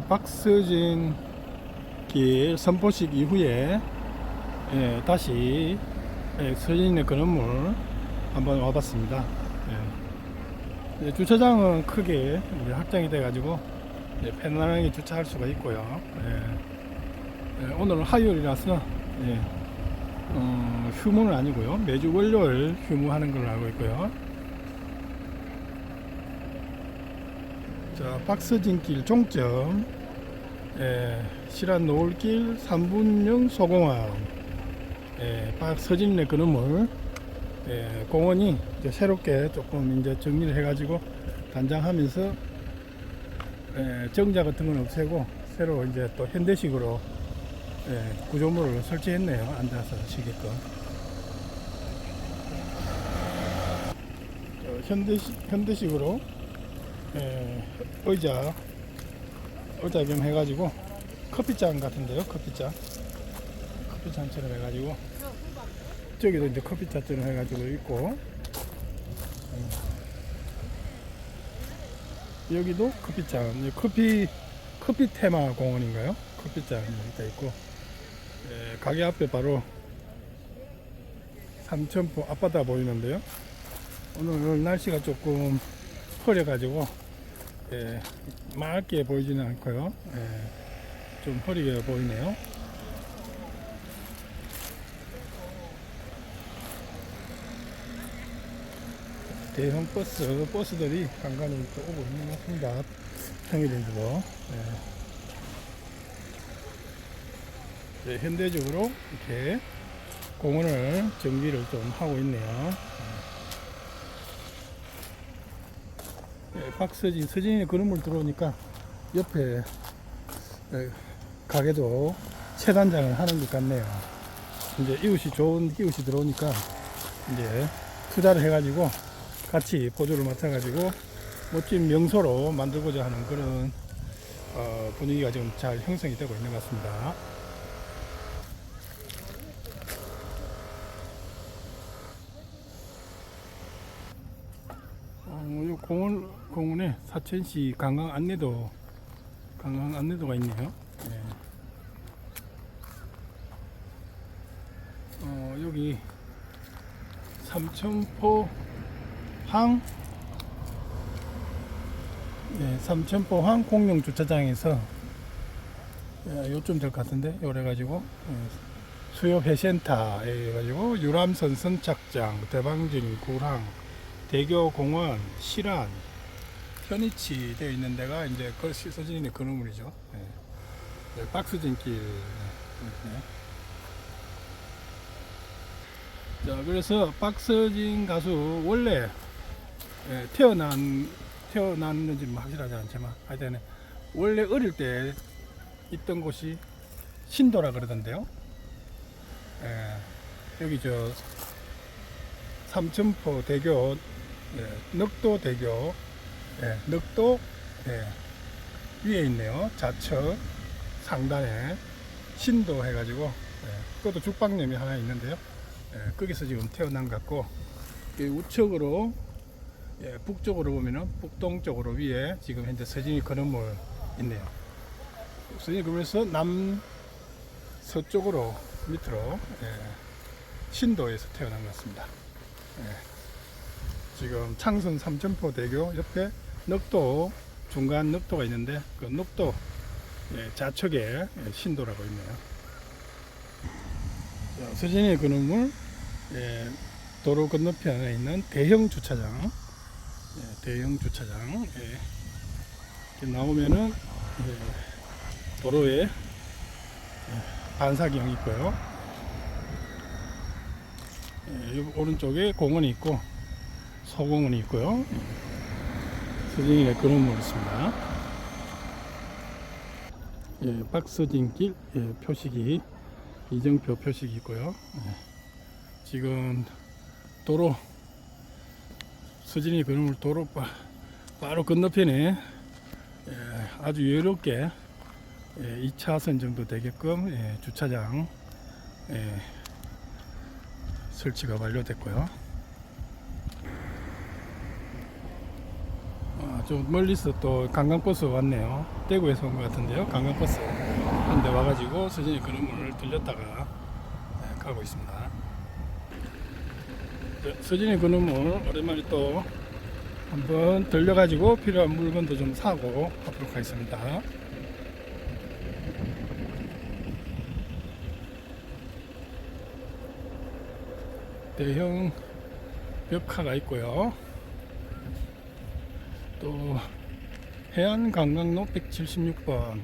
박서진 길 선포식 이후에 예, 다시 예, 서진의 건물 한번 와봤습니다. 예. 예, 주차장은 크게 우리 확장이 돼가지고 예, 편안하게 주차할 수가 있고요. 예. 예, 오늘은 화요일이라서 예, 어, 휴무는 아니고요. 매주 월요일 휴무하는 걸로 알고 있고요. 자, 박서진길 종점, 예, 실안 노을길 3분령 소공원, 예, 박서진의 건물, 예, 공원이 이제 새롭게 조금 이제 정리를 해가지고 단장하면서 예, 정자 같은 건 없애고 새로 이제 또 현대식으로 예, 구조물을 설치했네요. 앉아서 쉬게끔. 어, 현대식, 현대식으로 예, 의자 의자 겸 해가지고 커피잔 같은데요 커피잔. 커피잔처럼 해가지고. 저기도 이제 커피잔처럼 해가지고 있고. 음. 여기도 커피잔. 커피 커피 테마 공원인가요? 커피잔 여기다 있고. 예, 가게 앞에 바로 삼천포 앞바다 보이는데요. 오늘 날씨가 조금 흐려가지고 예, 맑게 보이지는 않고요. 예, 좀 흐리게 보이네요. 대형 버스, 버스들이 간간히 또 오고 있는 것 같습니다. 평일인데도. 예. 예, 현대적으로 이렇게 공원을 정비를 좀 하고 있네요. 박서진, 서진이 그런물 들어오니까 옆에 예, 가게도 체단장을 하는 것 같네요. 이제 이웃이 좋은 이웃이 들어오니까 이제 투자를 해가지고 같이 보조를 맡아가지고 멋진 명소로 만들고자 하는 그런 어, 분위기가 지금 잘 형성이 되고 있는 것 같습니다. 공원, 공원에 사천시 관광 안내도, 관광 안내도가 있네요. 네. 어, 여기 삼천포 항, 네, 삼천포 항 공용 주차장에서 예, 요쯤 될 것 같은데, 요래가지고, 예, 수요 회센터에 해가지고, 유람선 선착장, 대방진 구랑, 대교 공원, 실안, 현이치 되어 있는 데가 이제 그 서진의 건물이죠. 네. 네, 박스진길. 네. 자, 그래서 박서진 가수 원래 예, 태어난 태어났는지 뭐 확실하지 않지만 하여튼 원래 어릴 때 있던 곳이 신도라 그러던데요. 예, 여기 저 삼천포 대교 예, 넉도 대교. 예, 넉도 예, 위에 있네요. 좌측 상단에 신도 해가지고 예, 그것도 죽방염이 하나 있는데요. 예, 거기서 지금 태어난 것 같고 이 우측으로 예, 북쪽으로 보면은 북동쪽으로 위에 지금 현재 서진이 건어물 있네요. 서진이 그러면서 남 서쪽으로 밑으로 예, 신도에서 태어난 것 같습니다. 예. 지금 창선 삼천포 대교 옆에 넉도 중간 넉도가 있는데 그 넉도 예, 좌측에 예, 신도라고 있네요. 자, 서진의 건물 예, 도로 건너편에 있는 대형 주차장 예, 대형 주차장 나오면은 예, 도로에 예, 반사경 있고요. 예, 요 오른쪽에 공원이 있고 소공원이 있고요. 서진이의 그런물 있습니다. 예, 박서진길 예, 표식이 이정표 표식이 있고요. 예, 지금 도로 서진이 그런물 도로 바, 바로 건너편에 예, 아주 여유롭게 예, 2차선 정도 되게끔 예, 주차장 예, 설치가 완료됐고요. 좀 멀리서 또 관광버스 왔네요. 대구에서 온 것 같은데요. 관광버스 한대 와가지고 서진이 그림을 들렸다가 네, 가고 있습니다. 네, 서진이 그림을 오랜만에 또 한번 들려가지고 필요한 물건도 좀 사고 하도록 하겠습니다. 대형 벽화가 있고요. 또 해안 관광로 176번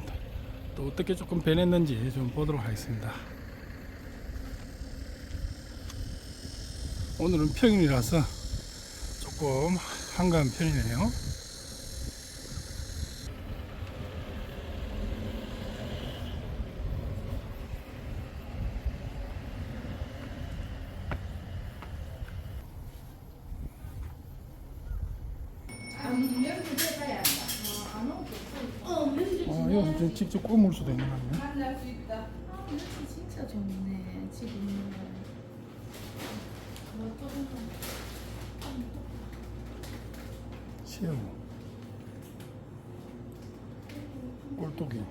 또 어떻게 조금 변했는지 좀 보도록 하겠습니다. 오늘은 평일이라서 조금 한가한 편이네요. 좀 직접 구울 수도 있는 거 아니에요? 아, 날씨 진짜 좋네 지금. 뭐 조금 새우 꼴뚜기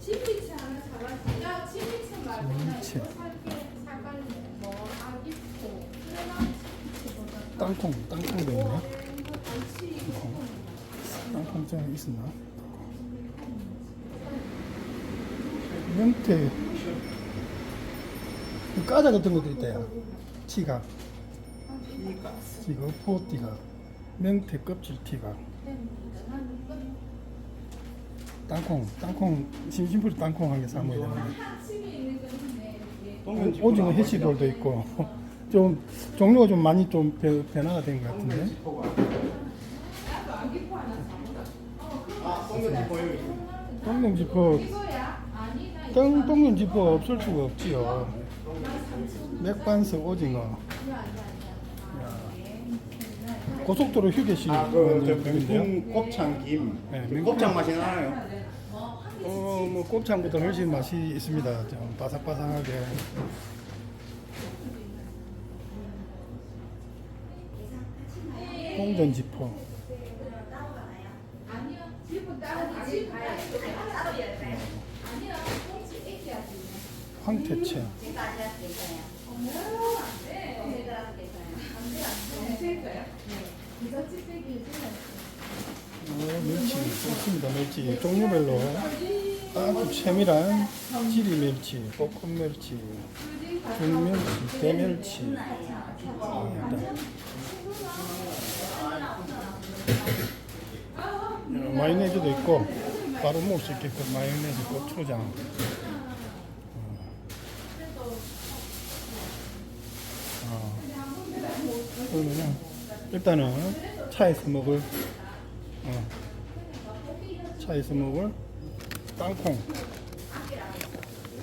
진미채 하나 사가지고. 야 진미채 말고 나. 이거 사갈래. 뭐 아기포. 그래나 진미채보다 땅콩 땅콩도 있네 뭐 같이 땅콩 좀 있었나? 명태. 까자 같은 것도 있다요. 티가. 티가. 포티가. 명태 껍질 티가. 땅콩 땅콩 심심풀이 땅콩 한 개 사먹어야 되는데. 이게. 어, 오징어 해시볼도 있고 좀 종류가 좀 많이 좀 변- 변화가 된 것 같은데 나 이거 똥, 똥룡 지퍼 없을 수가 없지요 맥반석 오징어. 고속도로 휴게실 아, 그, 저, 명품 곱창 김. 네, 그. 곱창 맛이 나요. 어, 뭐 곱창보다 훨씬 맛이 있습니다. 좀 바삭바삭하게. 꽁치 애기야지. 황태채. 멸치. 좋습니다. 멸치. 종류별로 아주 세밀한 지리 멸치, 볶음 멸치, 중멸치, 대멸치. 어, 마요네즈도 있고 바로 먹을 수 있게끔 마요네즈, 고추장. 어. 그러면은 일단은 차에서 먹을 어, 차에서 먹을 땅콩.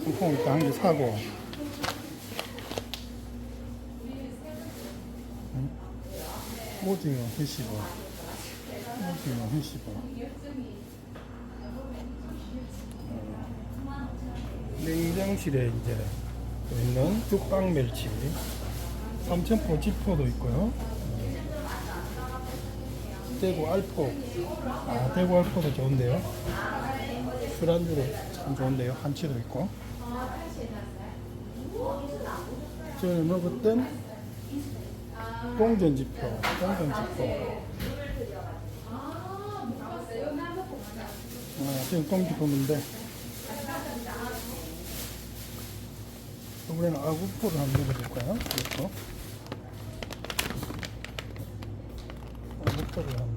땅콩 일단 한 개 사고. 응? 오징어 회시버. 오징어 회시버. 냉장실에 이제 또 있는 죽빵 멸치. 삼천포 지포도 있고요. 대구 알포. 아 대구 알포도 좋은데요 술안주로 참 좋은데요. 한치도 있고. 전에 먹었던 동전지표, 동전지표. 아, 지금 동지표인데 이번에는 아구포를 한번 먹어볼까요? 이것도. 그렇죠. 아구포를 한번.